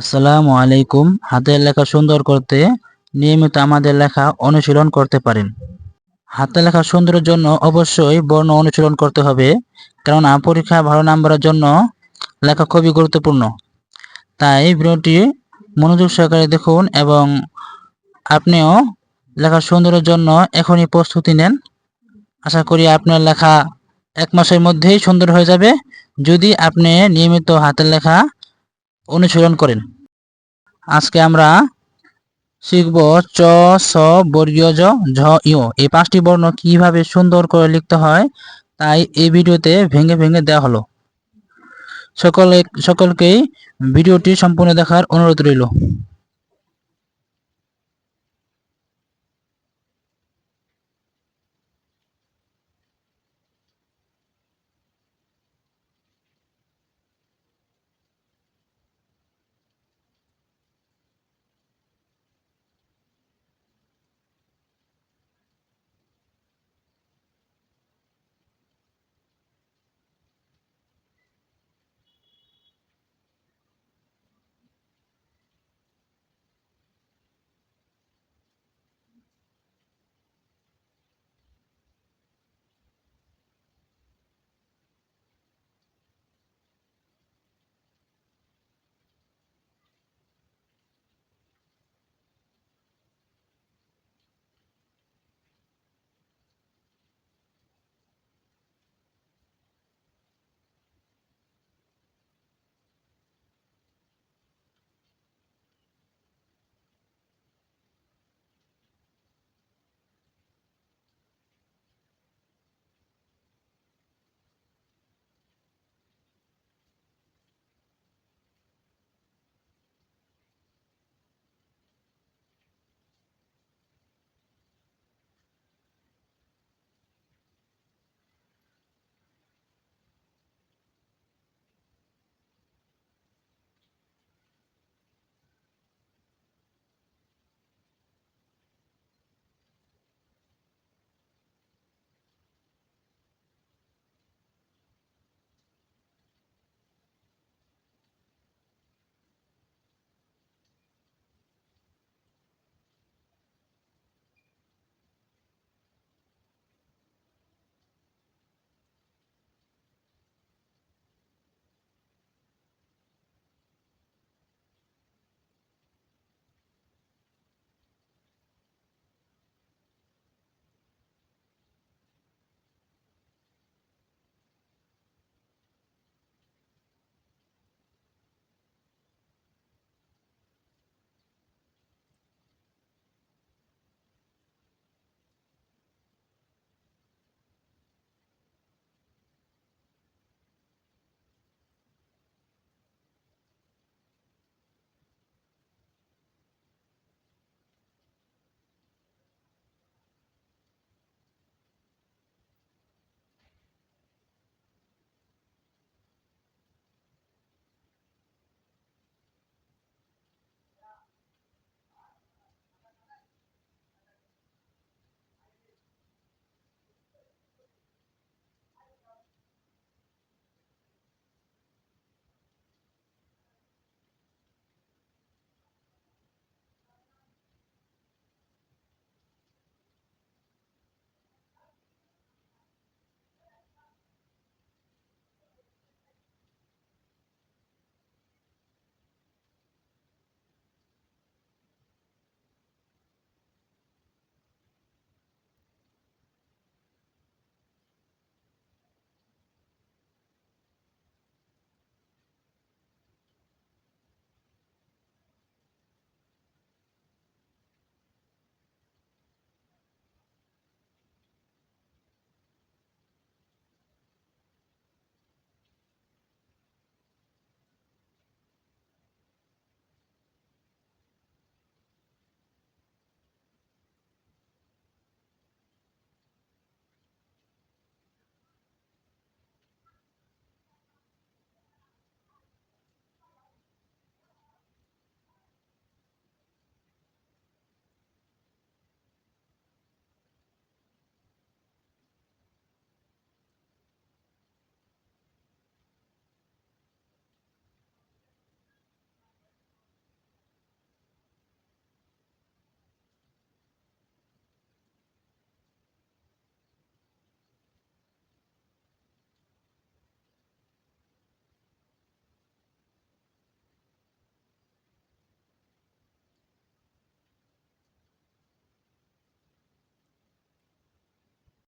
আসসালামু আলাইকুম। হাতের লেখা সুন্দর করতে নিয়মিত আমাদের লেখা অনুশীলন করতে পারেন। হাতের লেখা সুন্দরের জন্য অবশ্যই বর্ণ অনুশীলন করতে হবে, কেননা পরীক্ষায় ভালো নাম্বারের জন্য লেখা খুবই গুরুত্বপূর্ণ। তাই ভিডিওটি মনোযোগ সহকারে দেখুন এবং আপনিও লেখা সুন্দরের জন্য এখনই প্রস্তুতি নেন। আশা করি আপনার লেখা এক মাসের মধ্যেই সুন্দর হয়ে যাবে। যদি আপনি নিয়মিত হাতের লেখা অনুশীলন করেন। আজকে আমরা শিখব চ, স, বর্গীয় জ, ঝ ইয় এই পাঁচটি বর্ণ কীভাবে সুন্দর করে লিখতে হয়, তাই এই ভিডিওতে ভেঙে ভেঙে দেওয়া হলো। সকলে, সকলকেই ভিডিওটি সম্পূর্ণ দেখার অনুরোধ রইল।